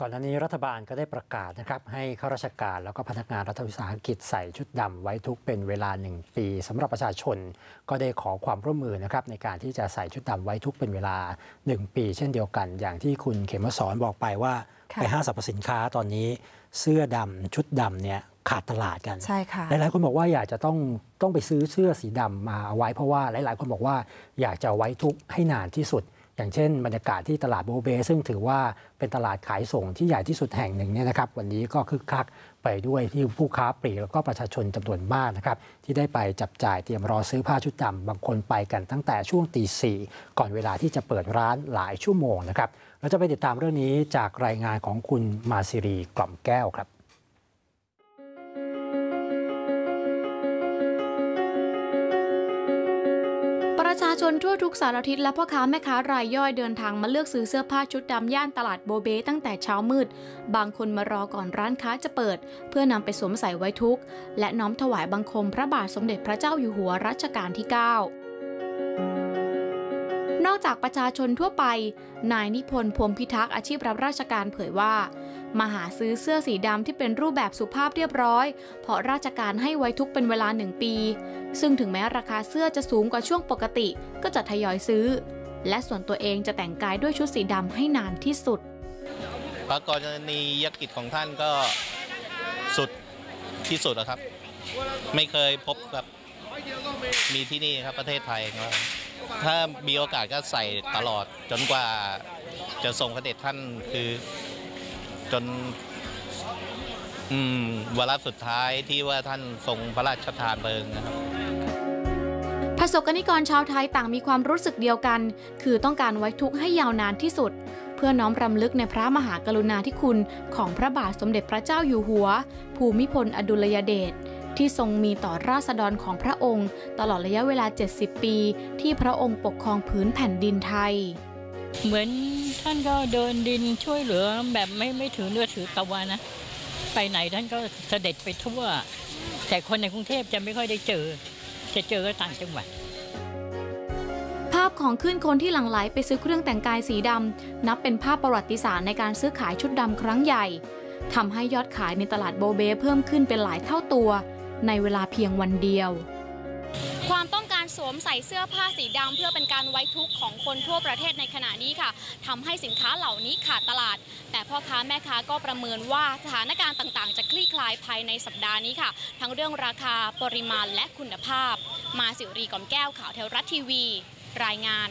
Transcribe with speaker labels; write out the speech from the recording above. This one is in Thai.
Speaker 1: ก่อนหน้านี้รัฐบาลก็ได้ประกาศนะครับให้ข้าราชการแล้วก็พนักงานรัฐวิสาหกิจใส่ชุดดำไว้ทุกเป็นเวลา 1 ปีสำหรับประชาชน ก็ได้ขอความร่วมมือนะครับในการที่จะใส่ชุดดำไว้ทุกเป็นเวลา 1 ปี เช่นเดียวกัน อย่างที่คุณเขมสอนบอกไปว่า
Speaker 2: ค่ะ
Speaker 1: ไปห้างสรรพสินค้าตอนนี้ เสื้อดำชุดดำเนี่ยขาดตลาดกัน
Speaker 2: ใช่ค่ะ
Speaker 1: หลายๆคนบอกว่าอยากจะต้องต้องไปซื้อเสื้อสีดำมาเอาไว้เพราะว่าหลาย ๆ คนบอกว่าอยากจะเอาไว้ทุกข์ให้นานที่สุด อย่างเช่นบรรยากาศที่ตลาดโบเบ ซึ่งถือว่าเป็นตลาดขายส่งที่ใหญ่ที่สุดแห่งหนึ่งเนี่ยนะครับ วันนี้ก็คึกคักไปด้วยที่ผู้ค้าปลีกแล้วก็ประชาชนจำนวนมากนะครับ ที่ได้ไปจับจ่ายเตรียมรอซื้อผ้าชุดดำบางคนไปกันตั้งแต่ช่วงตีสี่ก่อนเวลาที่จะเปิดร้านหลายชั่วโมงนะครับเราจะไปติดตามเรื่องนี้จากรายงานของคุณมาซิรีกล่อมแก้วครับ
Speaker 3: ประชาชนทั่วทุกสารทิศและพ่อค้าแม่ค้ารายย่อยเดินทางมาเลือกซื้อเสื้อผ้าชุดดำย่านตลาดโบเบตั้งแต่เช้ามืด บางคนมารอก่อนร้านค้าจะเปิด เพื่อนำไปสวมใส่ไว้ทุกข์และน้อมถวายบังคมพระบาทสมเด็จพระเจ้าอยู่หัวรัชกาลที่ 9 นอกจากประชาชนทั่วไป นายนิพนธ์พรมพิทักษ์อาชีพรับราชการเผยว่า มาหาซื้อเสื้อสีดำที่เป็นรูปแบบสุภาพเรียบร้อย เพราะราชการให้ไว้ทุกเป็นเวลาหนึ่งปี ซึ่งถึงแม้ราคาเสื้อจะสูงกว่าช่วงปกติ ก็จะทยอยซื้อ และส่วนตัวเองจะแต่งกายด้วยชุดสีดำให้นานที่สุด
Speaker 4: พระกรณียกิจของท่านก็สุดที่สุดนะครับ ไม่เคยพบครับมีที่นี่ครับประเทศไทยครับถ้ามีโอกาสก็ใส่ตลอดจนกว่าจะทรงพระเดชท่านคือ จนวาระสุดท้ายที่ว่าท่านทรงพระราชทานเพลิงนะครับ
Speaker 3: ประสบกนิกรชาวไทยต่างมีความรู้สึกเดียวกัน คือต้องการไว้ทุกข์ให้ยาวนานที่สุด เพื่อน้อมรำลึกในพระมหากรุณาธิคุณของพระบาทสมเด็จพระเจ้าอยู่หัว ภูมิพลอดุลยเดชที่ทรงมีต่อราษฎรของพระองค์ ตลอดระยะเวลา 70 ปี ที่พระองค์ปกครองผืนแผ่นดินไทย
Speaker 5: เหมือนท่านก็เดินดินช่วยเหลือแบบไม่ไม่ถือเนื้อถือตัวนะ ไปไหนท่านก็เสด็จไปทั่ว แต่คนในกรุงเทพจะไม่ค่อยได้เจอ จะเจอก็ต่างจังหวัด
Speaker 3: ภาพของขึ้นคนที่หลั่งไหลไปซื้อเครื่องแต่งกายสีดำนับเป็นภาพประวัติศาสตร์ในการซื้อขายชุดดำครั้งใหญ่ทำให้ยอดขายในตลาดโบเบเพิ่มขึ้นเป็นหลายเท่าตัว ในเวลาเพียงวันเดียว
Speaker 6: ความต้องการ สวมใส่เสื้อผ้าสีดำเพื่อเป็นการไว้ทุกข์ของคนทั่วประเทศในขณะนี้ค่ะทำให้สินค้าเหล่านี้ขาดตลาด แต่พ่อค้าแม่ค้าก็ประเมินว่าสถานการณ์ต่างๆ จะคลี่คลายภายในสัปดาห์นี้ค่ะ ทั้งเรื่องราคาปริมาณและคุณภาพ มาสิรีก่อมแก้วข่าวเทวรัฐทีวี รายงาน